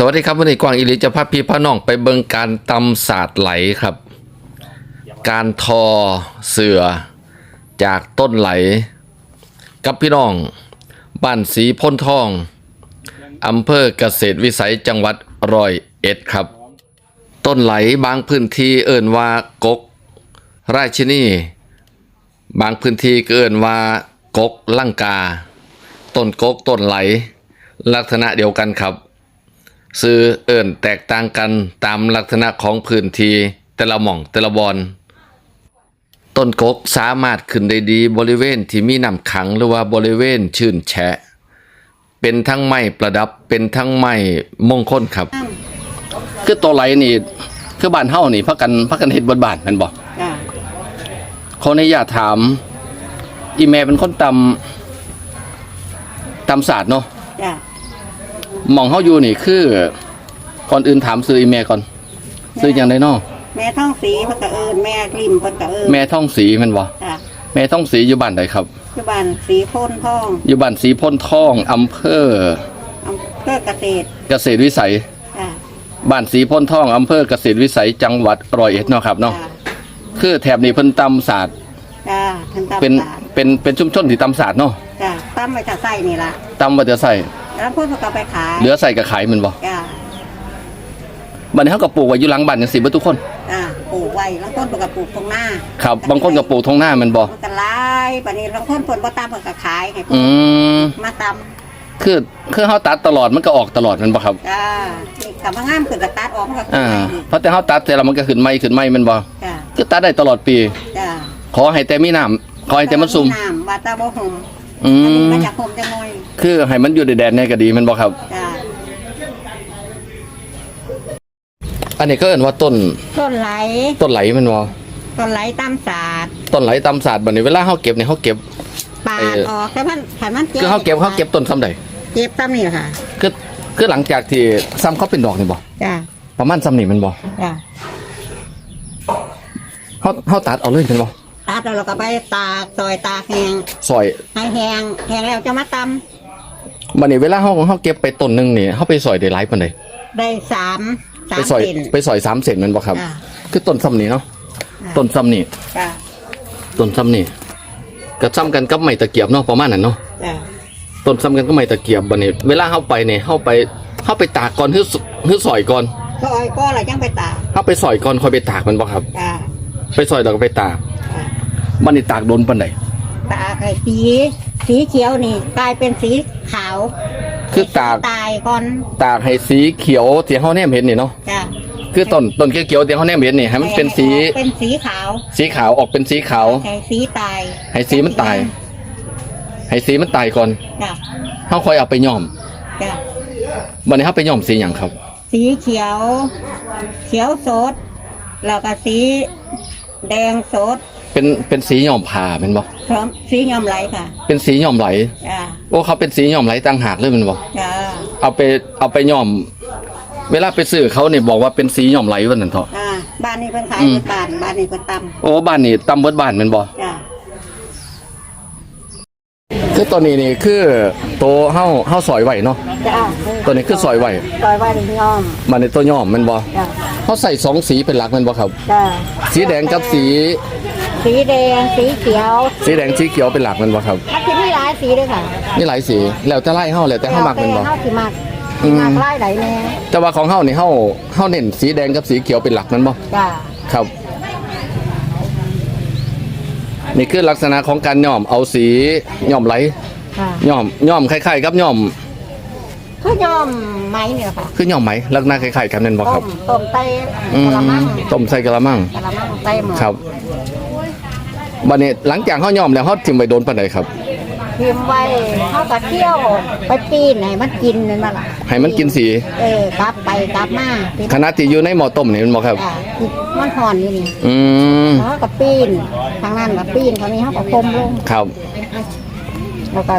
สวัสดีครับวันนี้กวางอิลิจะพาพี่พาน้องไปเบิงการตำศาสตร์ไหลครับ การทอเสือจากต้นไหล กับพี่น้อง บ้านสีพ้นทองอำเภอเกษตรวิสัยจังหวัดร้อยเอ็ดครับ ต้นไหลบางพื้นที่เอิ่นว่ากก ราชินีบางพื้นที่ก็เอิ่นว่ากกลังกา ต้นกกต้นไหล ลักษณะเดียวกันครับ ซื้อเอิ่นแตกต่างกันตามลักษณะของพื้นที่แต่ละหม่องแต่ละบอนต้นกกสามารถขึ้นได้ดีบริเวณที่มีน้ำขังหรือว่าบริเวณชื้นแฉะ เป็นทั้งไม้ประดับเป็นทั้งไม้มงคลครับ คือตัวไหลนี่คือบ้านเฮานี่พักกันพักกันเฮ็ดบนบ้านแม่นบ่จ้ะขออนุญาตถาม อีแม่เป็นคนตำตำศาสตร์เนาะจ้ะ หมองเฮาอยู่นี่คือก่อนอื่นถามซื้ออีแม่ก่อน ซื้อหยังได้เนาะแม่ท่องสีเพิ่นก็เอิญแม่กลิ่มเพิ่นก็เอิญแม่ท่องสีแม่นบ่จ้ะแม่ท่องสีอยู่บ้านใดครับคือบ้านสีโพนทองอยู่บ้านสีพ้นทองอำเภออำเภอเกษตรเกษตรวิสัย จ้ะบ้านสีพ้นทองอำเภอเกษตรวิสัยจังหวัดร้อยเอ็ดเนาะครับเนาะจ้ะคือแถบนี้เพิ่นตำศาสตร์จ้ะเพิ่นตำเป็นศาสตร์เป็นเป็นชุมชนที่ตำศาสตร์เนาะจ้ะตำไว้ถ้าใส่นี่ล่ะตำว่าจะใส่ แล้วเพิ่นก็ไปขายเหลือใส่กับขายแมันบ่จ้ะบัดนี้เฮาก็ปลูกไว้อยู่หลังบ้านจังซี่เบิดทุกคน จ้ะปลูกไว้แล้วคนเพิ่นก็ปลูกตรงหน้าครับ บางคนก็ปลูกท้องหน้าแมันบ่มันก็หลายบัดนี้บางคนเพิ่นบ่ตำเพิ่นก็ขายให้เพิ่อืนมมาตคือคือเฮาตัดตลอดมันก็ออกตลอดแมันบ่ครับำจ้ะนี่ก็มางามขึ้นก็ตัดออกมันก็ขึ้นอ่าใหม่อีกเพราะแต่เฮาตัดแต่ละมันก็ขึ้นใหม่ขึ้นใหม่แมันบ่จ้ะคือตัดได้ตลอดปี จ้ะขอให้แต่มีน้ำขอให้แต่มันซุ่มน้ำว่าแตาบ่ห่ม อือันนี้มมาจากห่มจังหน่อยคือให้มันอยู่ในแดนในก็ดีแมันบ่ครับ จ้ะอันนี้ก็เอิ้นว่าต้นต้นไหลต้นไหลแมันบ่ต้นไหลตามศาสตร์ต้นไหลตำศาสตร์บัดนี้เวลาเฮาเก็บนี่เฮาเก็บ ปาเอ่ดอออกแต่มันถ้ามันคือเฮาเก็บเฮาเก็บต้นซ้ำใดเก็บซ้ำนี่แหละค่ะคือคือหลังจากที่ซ้ำเขาเป็นดอกนี่บ่จ้ะประมาณซ้ำนี่แมันบ่จ้ะเฮาเฮาตัดเอาเลยแม่นบ่ ตัดแล้วเราก็ไปตากซอยตากแห้งซอยให้แห้งแห้งแล้วจะมาตบัดนี้เวลาเฮาเฮาเก็บไปต้นหนึงนี่เฮาไปซอยได้หลายปานใดำได้สามสาไปมซอยเซน ไปซอย3เซนแม่นบ่ครับจ้ะคือต้นซ้ำนี่เนาะจ้ะต้นซ้ำนี่จ้ะต้นซ้ำนี่ก็ซ้ำกันกับไม้ตะเกียบเนาะประมาณนั้นเนาะ จ้ะต้นซ้ำกันกับไม้ตะเกียบบัดนี้เวลาเฮาไปนี่เฮาไปเฮาไปตากก่อนคือคือซอยก่อนซอยก็อะไรยังไปตากเฮาไปซอยก่อนค่อยไปตากมันบ่ครับ จ้ะไปซอยแล้วก็ไปตาก จ้ะ บัดนี้ตากโดนปานใดตากไอ้สี สีเขียวนี่กลายเป็นสีขาวคือตากตายก่อนตากให้สีเขียวที่เฮาแนมเห็นนี่เนาะจ้ะคือต้นต้นเขียวๆที่เฮาแนมเห็นนี่ให้มันเป็นสี เป็นสีขาว สีขาวออกเป็นสีขาวใช่สีตาย ให้สีมันตาย ให้สีมันตายก่อนจ้ะเฮาค่อยเอาไปย้อมจ้ะบัดนี้เฮาไปย้อมสีหยังครับ สีเขียว เขียวสด แล้วก็สีแดงสด เป็นเป็นสีย้อมผ้าแม่นบ่พร้อมสียอมไหลค่ะเป็นสีย้อมไหล จ้าโอ้เขาเป็นสีย้อมไหลต่างหากเลยแม่นบ่จ้าเอาไปเอาไปย้อม เวลาไปซื้อเขานี่บอกว่าเป็นสีย้อมไหลว่านั่นเถอะ อ่าบ้านนี้เพิ่นขายอืม เป็นบ้านบ้านนี้เพิ่นตโอ้บ้านนี่ตำเบิดบ้านแม่นบ่ำจ้าคือตัวนี้นี่คือโตเฮาเฮาซอยไว้เนาะ จ้าตัวนี้คือซอยไว้ซอยไว้ในยอมมาในตัวย้อมแม่นบ่จ้าเขาใส่สองสีเป็นหลักแม่นบ่ครับ จ้าสีแดงกับสี สีแดงสีเขียวสีแดงสีเขียวเป็นหลักแม่นบ่ครับมันจะมีหลายสีด้วยค่ะมีหลายสีแล้วแต่ไล่เฮาแล้วแต่เฮามักแม่นบ่เฮาสิมักอืมมักหลายไหนแน่แต่ว่าของเฮานี่เฮาเฮาเน้นสีแดงกับสีเขียวเป็นหลักแม่นบ่จ้าครับนี่คือลักษณะของการย้อมเอาสีย้อมไหลค่ะย้อมย้อมคล้ายๆกับย้อมคือยอมไม้เนี่ยค่ะคือย้อมไหมลักษณะคล้ายๆกันนั่นบ่คต้รับมต้มไต้อืกะละมังมต้มใส่กะละมังกะละมังไต้หมดครับ บัดนี้หลังจากเฮาย้อมแล้วเฮาทิ้งไว้โดนปานใดครับ พิมพ์ไว้เขาก็เที่ยวไปปีนให้มันกินนั่นมาล่ะให้มันกินสี เออกลับไปกลับมาปีนขณะที่อยู่ในหม้อต้มนี่แมันบ่ครับ อ่ามันห่อนอยู่นี่อืมแล้วก็ปีนทางนั้นก็ปีนทางนี้เขาก็คมลงครับ แล้วก็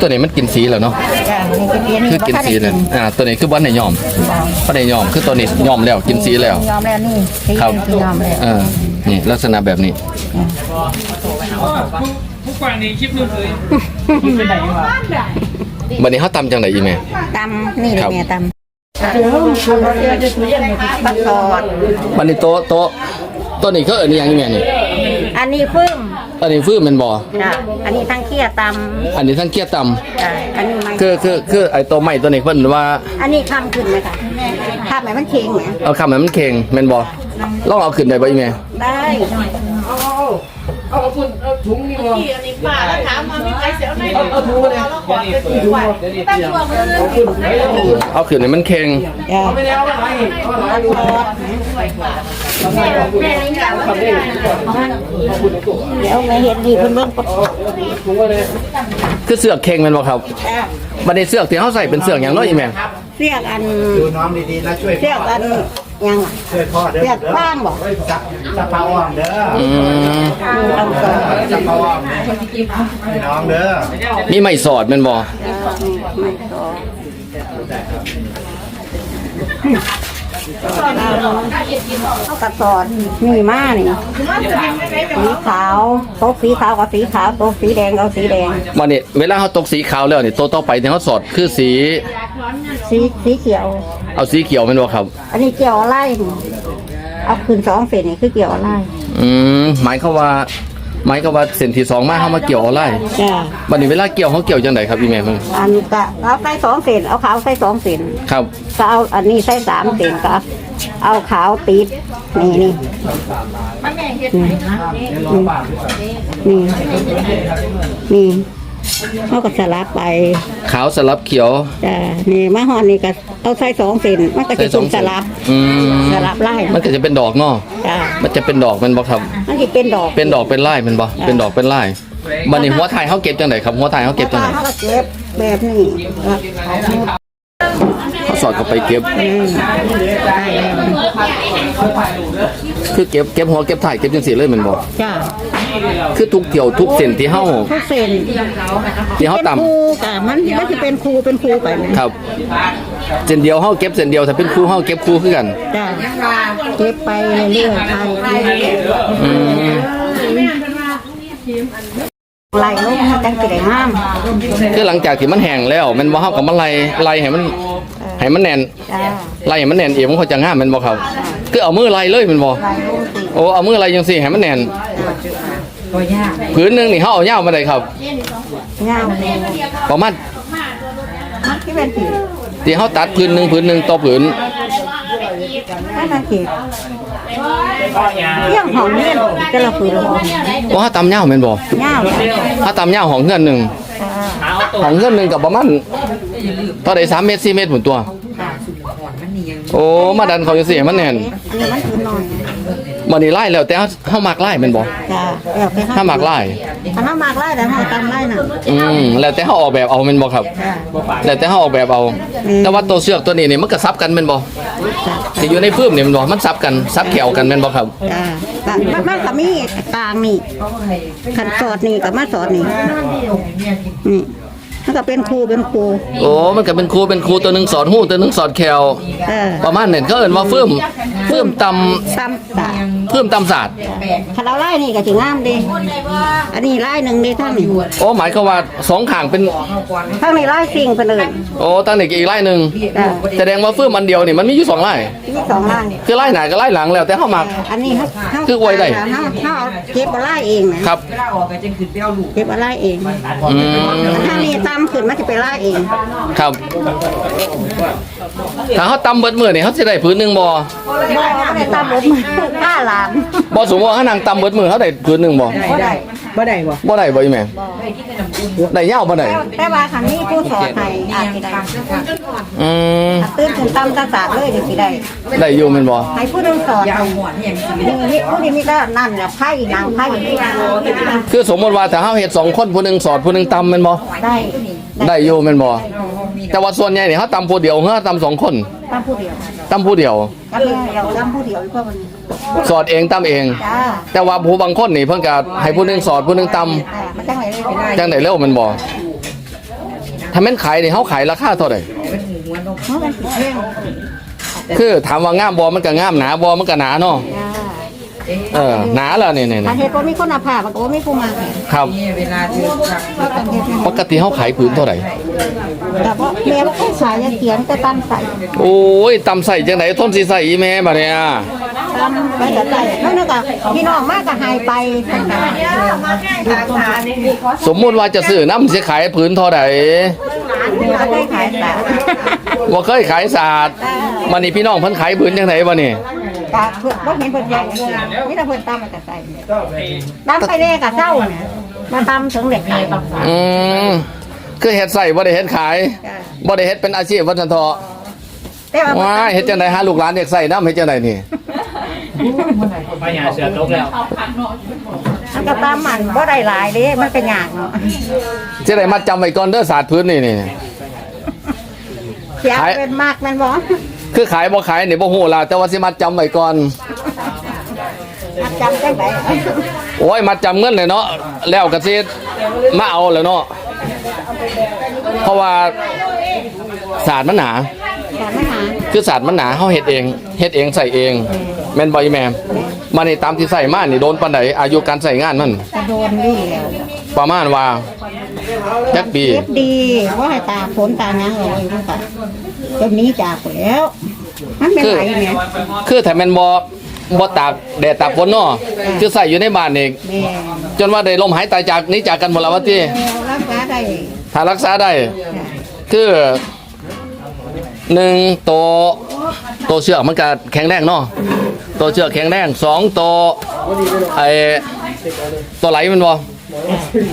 ตัวนี้มันกินสีแล้วเนาะ จ้านี่ก็กินคือกินสีเลยอ่า ตัวนี้คือบ่ได้ยอมบ่ได้ยอมคือตัวนี้ยอมแล้วกินสีแล้ว ยอมแล้วนี่สีครับสียอมแล้วเออ นี่ลักษณะแบบนี้ ผู้กวางในคลิปนู้นเลยบัดนี้เฮาตำจังได๋อีแม่ ตำนี่เลยครับแม่ตปลาสอดบันนี้โต๊ะโต๊ะตัวนี้เขาเอิ้นอิหยังอีแม่นี่ อันนี้ฟึ่มอันนี้ฟื้นแม่นบ่จ้ะอันนี้ทั้งเคี่ยตอันนี้ทั้งเกียร์ต่ำำจ้ะอันนี้ไม่คือคือคือไอ้ตัวใหม่ตัวนี้เพิ่นว่าอันนี้ข้ามขึ้นไหมคะข้ามไหมมันเค็งไหมเอาคำให้มันเข่งแม่นบ่ ลองเอาขึ้นได้บ่อีแม่ได้เอาขึ้นให้มันเข่งจ้ะปลาสอดเดี๋ยวไม่เห็นดีเพิ่นเบิ่งปลาสอดคือเสือกเข่งแม่นบ่ครับจ้ะบัดนี้เสือกที่เฮาใส่เป็นเสือกหยังเนาะอีแม่เสียกอันดูน้องดีๆนะช่วยเสียกอัน ยังอะช่วยพ่อเด้อเสียกข้างบอกจับจับปลาอ้อมเด้ออืมต้องสอดจับปลาอ้อมให้น้องเด้อมีไม้สอดแม่นบ่ไม่สอด เขากระสอนมีมานี่สีขาวโต๊ะสีขาวกับสีขาวโต๊ะสีแดงกับสีแดงบัดนี้เวลาเฮาตกสีขาวแล้วนี่ตัวต่อไปที่เฮาสอดคือสี สีสีเขียว เอาสีเขียวแม่นบ่ครับ อันนี้เกี่ยวอะไรนี่เอาคืนสองเศษนี่คือเกี่ยวอะไร อืมหมายความว่า หมายความว่าเส้นที่สองมาเฮามาเกี่ยวเอาไรจ้าบัดนี้เวลาเกี่ยวเฮาเกี่ยวจังไดครับอีแม่เพิ่นอันกะเอาใส่สองเศษเอาขาวใส่สองเศษครับ ก็เอาอันนี้ใส่สามเศษก็เอาขาวติดนี่นี่นี่นี่ เขาก็สลับไปขาวสลับเขียว จ้านี่มะฮอนนี่ก็เอาใส่สองเศษมันก็จะใส่สเป็องนเส้สนลับอืมสลับไล่มันก็จะเป็นดอกเนาะจ้ามันจะเป็นดอกแม่นบ่ครับ มันจะเป็นดอกเป็นดอกเป็นลายแม่นบ่เป็นดอกเป็นลายบัดนี้หัวไทยเฮาเก็บจังไดครับหัวไทยเฮาเก็บจังได เขาก็เก็บแบบนี้แล้ว สอดเข้าไปเก็บอืมได้แล้วคือเก็บเก็บหัวเก็บถ่ายเก็บจังซี่เลยแม่นบ่จ้าคือทุกเกี่ยวทุกเส้นที่เฮาทุกเส้นที่เฮาตำเป็นครูกะมันมันจะเป็นครูเป็นครูไปนะครับเส้นเดียวเฮาเก็บเส้นเดียวถ้าเป็นคู่เฮาเก็บคู่คือกัน จ้าเก็บไปเรื่อยๆไปอืมไล่ลงมันจังสิได้งามคือหลังจากที่มันแห้งแล้วแมันบ่เฮาก็มาไล่ไล่ให้มัน ให้มันแน่นจ้าไล่ให้มันแน่นเองมันก็จะงามแม่นบ่ครับคือเอามือไล่เลยแม่นบ่ไล่ลงสิโอ้เอามือไล่จังซี่ให้มันแน่นผืนหนึงนี่เฮาเอายาวมาได้ครับงามประมาณมันที่เป็นผีที่เฮาตัดผืนหนึงผืนหนึงต่อผืนให้มันผีเรื่องของเรื่องจะละผืนละว่าเฮาตำยาวแม่นบ่เงาถ้าตำยาวของเฮือนหนึง ของเฮือนหนึงก็ประมาณเท่าใด3เมตร4เมตรพุ่นตัว โอ้ มาดันเขาจังซี่ให้มันแน่นอันนี้มันคือน้อย บัดนี้ไล่แล้วแต่เฮาเฮามักไล่แม่นบ่จ้าแล้วไปถ้ามักไล่ถ้ามักไล่แต่ถ้าตำไล่น่ะอืมแล้วแต่เฮาออกแบบเอาแม่นบ่ครับ จ้าแล้วแต่เฮาออกแบบเอาอืมแต่ว่าตัวเสือกตัวนี้นี่มันก็ซับกันแม่นบ่ที่อยู่ในพื้นนี่แมันบ่มันซับกันซับแขวกันแม่นบ่ครับ จ้ามันมันก็มีกลางนี่ขันสอดนี่กับมาสอดนี่นี่ มันก็เป็นครูเป็นครูโอ้ มันก็เป็นครูเป็นครูตัวหนึงสอนหู้ตัวหนึงสอนแขวเออประมาณนั้นเขาเอิ้นว่าเฟื่มเฟื่มตำซ้ำตาเฟื่มตำศาสตร์ถ้าเราไล่นี่ก็สิงามดีอันนี้ไล่หนึ่งดีทั้งนี้โอ้หมายความว่าสองข้างเป็นทั้งนี้ไล่สิ่งไปเลยโอ้ตั้งนี่ก็อีกไล่หนึงจ้าแสดงว่าเฟื่มอันเดียวนี่มันมีอยู่สองไล่ที่สองไล่คือไล่หน้ากับไล่หลังแล้ว แต่เฮามักอันนี้เขาเขาคืออวยได้เขาเขาเก็บมาไล่เองนะครับ เก็บมาไล่เองอืม ถ้านี่ตน้ำขึ้นมาจะไปไล่เอง ครับถ้าเฮาตำเบิดมื้อนี่เฮาสิได้ผืนหนึงบ่บ่ไม่ได้ตามผมฆ่าหลานบ่สมมุติว่าเฮานางตำเบิดมื้อเฮาได้ผืนหนึงบ่บ่ได้บ่ได้บ่อีแม่ได้ยาวบ่ได้แต่ว่าคันนี้ผู้สอนให้อาจสิได้อืมตื่นขึ้นตามตาศาสตร์เลยเดี๋ยวสิได้ได้อยู่แม่นบ่ให้ผู้หนึงสอนให้นี่นี่ผู้นี้มีแต่นั่นน่ะไพ่นางไพ่นี่คือสมมุติว่าถ้าเฮาเฮ็ดสองคนผู้หนึงสอนผู้หนึงตำแม่นบ่ได้ได้อยู่แม่นบ่แต่ว่าส่วนใหญ่นี่เฮาตำผู้เดียวเฮาตำสองคนตามผู้เดียวตำผู้เดียวก็เลยเราตามผู้เดียวเพราะมันสอนเองตำเอง จ้าแต่ว่าผู้บางคนนี่เพิ่นก็ให้ผู้หนึงสอนผู้หนึงตำอ่ามันจังไหนเลยสิได้จังได๋เร็วแม่นบ่ถ้าแม่นขายนี่เฮาขายราคาเท่าใดเพราะมันสิเพ่งคือถามว่างามบ่มันก็งามหนาบ่มันก็หนาเนาะจ้า เออหนาแล้วนี่นี่ถ้านี่เฮ็ดบ่มีคุณภาพมันก็บ่มีผู้มาแข่งครับก็ต้องเฮ็ดให้ปกติเขาขายผืนเท่าไหร่ แต่ว่าแม่บ่เคยขายยาเขียนแต่ตามใส่โอ้ยตำใส่จังไหนทนสิใส่อีแม่บัดเนี่ยตามไปแต่ใส่แล้วนั่นก็พี่น้องมากก็หายไปทั้งนั้นสมมุติว่าจะซื้อน้ำสิขายผืนเท่าไหร่บ่เคยขายแต่ว่าเคยขายศาสตร์มันนี่พี่น้องเพิ่นขายผืนจังไหนบ่นี่ กะเพิ่นบ่เห็นเพิ่นใหญ่เลยมีแต่เพิ่นตามมาแต่ใส่ตามไปแน่ก็เศร้าเนี่ยมาตามถึงเด็กขายตามสายอืมคือเฮ็ดใส่บ่ได้เฮ็ดขายบ่ได้เฮ็ดเป็นอาชีพวัฒนทอแต่ว่าว้ายเฮ็ดจังได๋หาลูกหลานอยากใส่น้ำเฮ็ดจังไดนี่ไปหาเสือตกแล้วมันก็ตามมันบ่ได้หลายเด้มันก็ยากเนาะสิได้มาจำไว้ก่อนเด้อศาสตร์พื้นนี่นี่เสียเป็นมากแม่นบ่ คือขายบ่ขายนี่บ่ฮู้ล่ะแต่ว่าสิมาจำไว้ก่อน มัดจำจังไดโอ้ยมาจำเงินเลยเนาะแล้วก็สิมาเอาแล้วเนาะเพราะว่าศาสตร์มันหนาแต่ไม่หาคือศาสตร์มันหนาเฮาเฮ็ดเองเฮ็ดเองใส่เองแม่นบ่อีแม่ มานี่ตามที่ใส่มานี่โดนปานใดอายุการใส่งานมัน กระโดนนี่แล้วประมาณว่าจักปี เก็บดีว่าให้ตาฝนตาหยังเอาไว้มันก็จนหนี้จากไปแล้ว มันเป็นไรเนี่ยคือถ้าแม่นบ่บ่ตากแดดตากฝนเนาะคือใส่อยู่ในบ้านนี่แม่จนว่าได้ลมหายตายจากนี้จากกันหมดแล้วว่าติรักษาได้ถ้ารักษาได้คือหนึ่งตัว ตัวเชือกมันก็แข็งแรงเนาะตัวเชือกแข็งแรงสองตัวไอตัวไหลมันบ่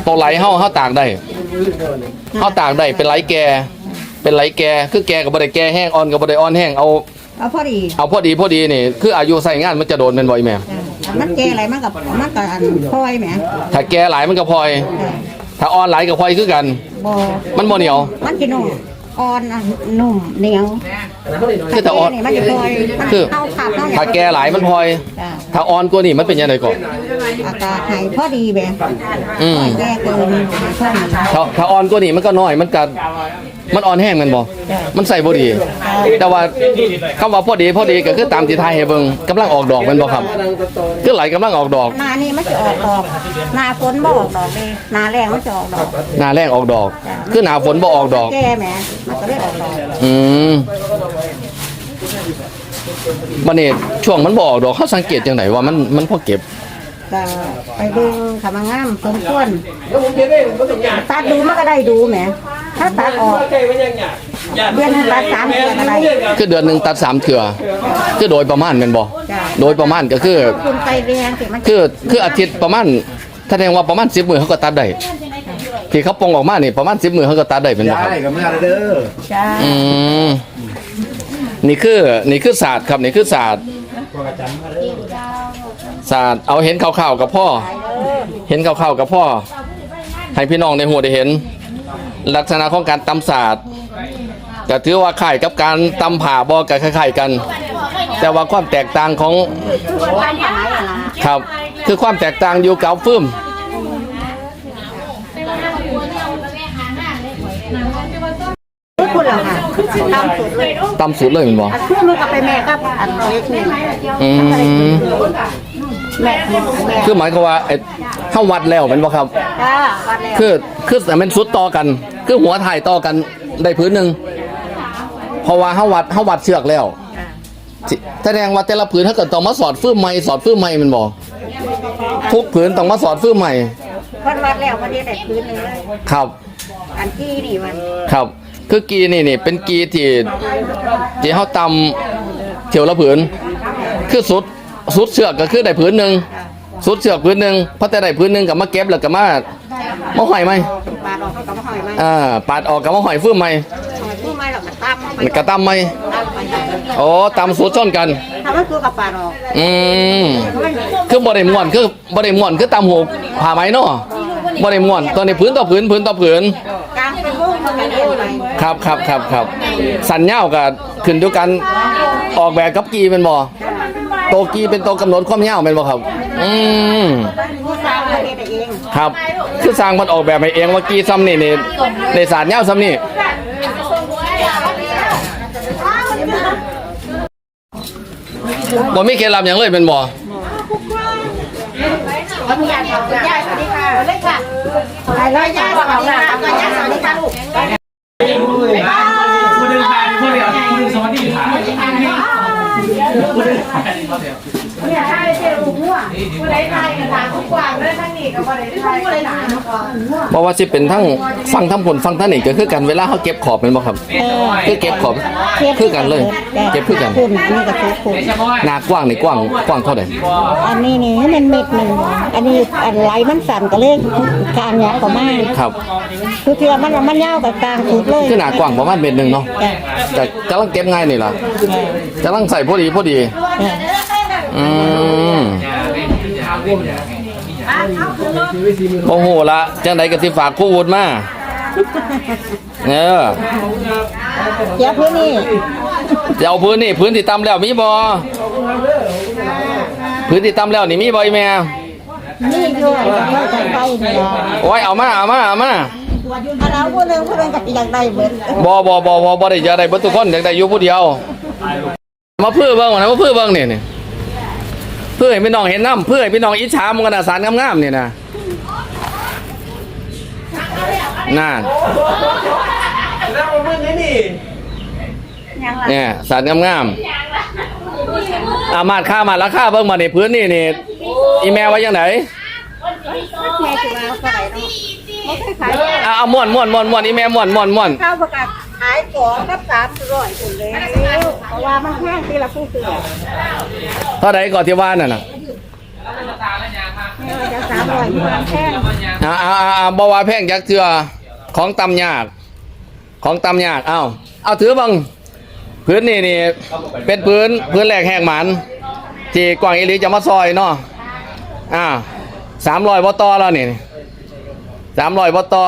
ตัวไหลเฮาเฮาตากได้เฮาตากได้เป็นไหลแก่เป็นไหลแก่คือแก่กับบ่ได้แก่แห้งอ่อนกับบ่ได้อ่อนแห้งเอาเอาพอดีเอาพอดีพอดีนี่คืออายุใส่งานมันจะโดนเป็นบ่อยแม่มันแก่อะไรมันกับมันกับอันพลอยแหมถ้าแก่หลายมันก็พลอย ถ้าอ่อนหลายก็พลอยคือกันบ่มันบ่เหนียวมันกินนุ่ม อ่อนอะนุ่มเหนียวคือถ้าอ่อนนี่มันจะพลอยมันคือ เข้าขาดเข้าถ้าแก่หลายมันพลอย จ้ะถ้าอ่อนกว่านี่มันเป็นยังไงก่อนอากาศให้พอดีแบบอืมแก่เกินพอดีถ้าถ้าอ่อนกว่านี่มันก็น้อยมันก็ มันอ่อนแห้งแมันบ่มันใส่บ่ดี แต่ว่าคำว่าพอดีพอดีก็คือตามที่ทายให้เบิ่งกำลังออกดอกแมันบ่ครับ คือไหลกำลังออกดอก หน้านี่มันจะออกดอกหน้าฝนบ่ออกดอกเลยหน้าแรงมันจะออกดอกหน้าแรงออกดอก คือหน้าฝนบ่ออกดอก แก่แหมมันก็ได้ออกดอกอืมบัดนี้ช่วงมันบ่ออกดอกเขาสังเกตจังไดว่ามันมันพอเก็บ ก็ไปดูขามางามสมควรตัดดูมันก็ได้ดูแหม ถ้าตัดออกเดือนหนึงตัดสามเดือนอะไรคือเดือนหนึงตัดสามเทื่อคือโดยประมาณแม่นบ่จ้ะโดยประมาณก็คือคุณไปเรียนสิมันคือคืออาทิตย์ประมาณแสดงว่าประมาณ10มื้อเขาก็ตัดได้ที่เขาปองออกมานี่ประมาณ10มื้อเขาก็ตัดได้เป็นบ่ย้าครับยกับเมื่อเด้อจ้าอืมนี่คือนี่คือศาสตร์ครับนี่คือศาสตร์ศาสตร์เอาเห็นข่าวๆกับพ่อ เห็นข่าวๆกับพ่อให้พี่น้องในหัวได้เห็น ลักษณะของการตำศาสตร์ก็ถือว่าคล้ายกับการตำผ่าบอกัคล้ายๆกัน แต่ว่าความแตกต่างของความหมายอะนะครับ คือความแตกต่างอยู่กับฟืมพูดแล้วค่ะตามสุดเลยตำสุดเลยแมันบ่อันพูดมันก็ไปแม่กับอันเล็กนี่อืมแม่แม่คือหมายความว่าไอ้เฮาวัดแล้วแมันบ่ครับจ้าวัดแล้วคือคือแต่มันสุดต่อกัน คือหัวถ่ายต่อกันได้พื้นหนึ่งเพราะว่าเฮาวัดเฮาวัดเชือกแล้วสิแสดงว่าแต่ละพื้นถ้าเกิดต้องมาสอดฟื้มใหม่สอดฟื้มใหม่แมันบอกทุกพื้นต้องมาสอดฟื้มใหม่เพิ่นวัดแล้ววันนี้ได้พื้นหนึงเลยครับ อันที่นี่มันครับ คือกีนี่นี่เป็นกีที่ที่เฮาตำเที่ยวละผืน คือสุดสุดเชือกก็คือได้ผืนหนึ่งสุดเชือกผืนหนึ่งพอแต่ได้ผืนหนึ่งกับมาเก็บแล้วก็มา มาหอยไหมปลาดอกก็มาหอยไหมอ่าปาดออกกับมาหอยฟื้มไหมหอยผู้ไม้เราก็ตำไปกระตำไหมตำไปโอ้ตำสูตรส้นกันทำมันคือกับปลาดอกอืมคือบ่ได้ม่วนคือบ่ได้ม่วนคือตำหูผ้าไหมเนาะบ่ได้ม่วนตอนนี้พื้นต่อพื้นพื้นต่อพื้นกลางเป็นวงมันเป็นเอ็นไปครับครับครับครับสัญญาก็ขึ้นด้วยกันออกแบบกับกีเป็นบ่ โตวกีเป็นตัวกำหนดความยาวเป็นบ่ครับ อืมผู้สร้างประเทศเองครับคือสร้างมันออกแบบให้เองว่ากีซ้ำนี่นี่ในศาสตร์ยาวซ้ำนี่บ่มีเคล็ดลับหยังเลยเป็นบ่ออนุญาตครับย่าสวัสดีค่ะเลยค่ะไปเลยย่าสวัสดีค่ะย่าสวัสดีค่ะ ลูกมั่วผู้ใดทายกันทางทุกกว้างเลยทั้งนี้กับผู้ใดทายผู้ใดหนาเนาะเพราะว่าสิเป็นทั้งฟังทั้งผลฟังทั้งนี่ก็คือกันเวลาเขาเก็บขอบเป็นบ่ครับคือเก็บขอบ คือกันเลยเก็บคือกัน คุณอันนี้ก็คือคุณไม่ใช่เพราะว่าหน้ากว้างนี่กว้างกว้างเท่าใดอันนี้นี่มันเม็ดหนึ่งอันนี้อันไหลมันสั่นก็เลยการยักก็มากครับคือเทือมันมันยาวกับกลางสุดเลยคือหน้ากว้างประมาณเมตรหนึงเนาะแต่กำลังเก็บง่ายนี่ล่ะกำลังใส่พอดีพอดีอืม โอ้โหละจังไดก็สิฝากผู้วุฒิมาเออเดี๋ยวพี่นี่เดี๋ยวเอาพื้นนี่พื้นที่ตำแล้วมีบ่พื้นที่ตำแล้วนี่มีบ่อีแม่นี่ด้วยเราจะไปเนี่ยโอ้ยเอามาเอามาเอามาถ้าเราพูดเรื่องพูดเรื่องกับอยากได้เหมือนบ่บ่บ่บ่บ่ได้จะได้เบิดทุกคนอยากได้อยู่ผู้เดียว มาเพื่อเบิ่งนะมาเพื่อเบิ่งนี่นี่ เพื่อให้พี่น้องเห็นน้ำเพื่อให้พี่น้องอิจฉามันกันนะสารงามๆนี่นะน่าเนี่ยสารงามๆอามาดค่ามาราคาเบิ่งมาในพื้นนี่นี่อีแม่ไว้ยังไหนแม่จะมาเท่าไหร่เนาะไม่เคยขายอะเอาม่วนม่วนม่วนม่วนอีแม่ม่วนม่วนม่วนข้าวประกาศขายของกับสามร้อยคนเลยเพราะ ว่ามันแห้งที่เราผู้ซื้อเท่าไหร่ก่อนที่ว่านั่นน่ะจะสามร้อยมันแห้งอ่าอ่าอ่าอ่าบว่าแพงยักษ์เถื่อของตำยากของตำยากเอ้าเอาถือบังพื้นนี่นี่เป็นพื้นพื้นแหลกแหกหมันที่กว่างอิลีจะมาซอยเนาะอ่าสามร้อยบตอแล้วนี่สามร้อยบตอ